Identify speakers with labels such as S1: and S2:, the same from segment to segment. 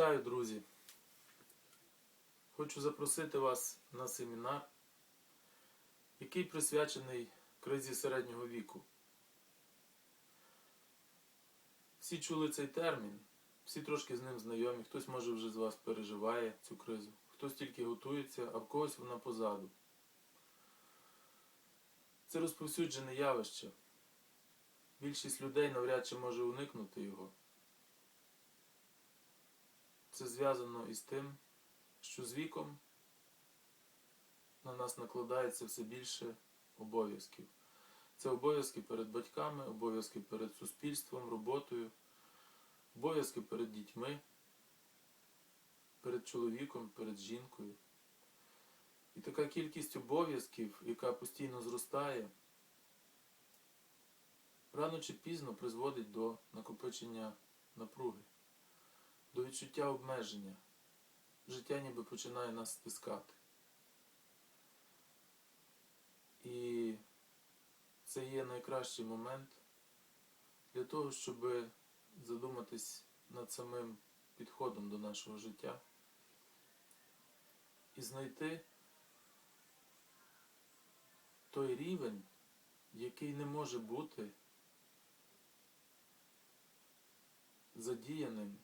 S1: Вітаю, друзі! Хочу запросити вас на семінар, який присвячений кризі середнього віку. Всі чули цей термін, всі трошки з ним знайомі, хтось може вже з вас переживає цю кризу, хтось тільки готується, а в когось вона позаду. Це розповсюджене явище. Більшість людей навряд чи може уникнути його. Це зв'язано із тим, що з віком на нас накладається все більше обов'язків. Це обов'язки перед батьками, обов'язки перед суспільством, роботою, обов'язки перед дітьми, перед чоловіком, перед жінкою. І така кількість обов'язків, яка постійно зростає, рано чи пізно призводить до накопичення напруги до відчуття обмеження. Життя ніби починає нас стискати. І це є найкращий момент для того, щоб задуматись над самим підходом до нашого життя і знайти той рівень, який не може бути задіяним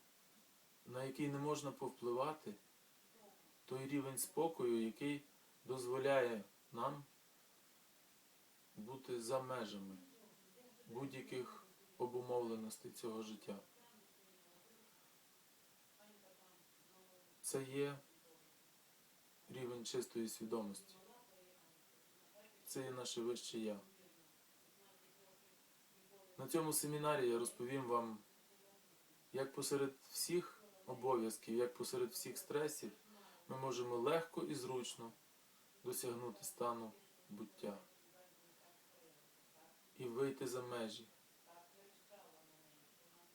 S1: на який не можна повпливати, той рівень спокою, який дозволяє нам бути за межами будь-яких обумовленостей цього життя. Це є рівень чистої свідомості. Це є наше вище я. На цьому семінарі я розповім вам, як посеред всіх обов'язків, як посеред всіх стресів, ми можемо легко і зручно досягнути стану буття і вийти за межі,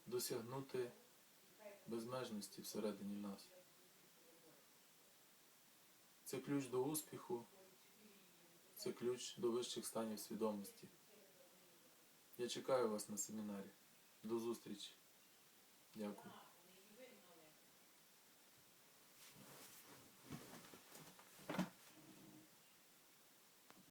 S1: досягнути безмежності всередині нас. Це ключ до успіху, це ключ до вищих станів свідомості. Я чекаю вас на семінарі. До зустрічі. Дякую.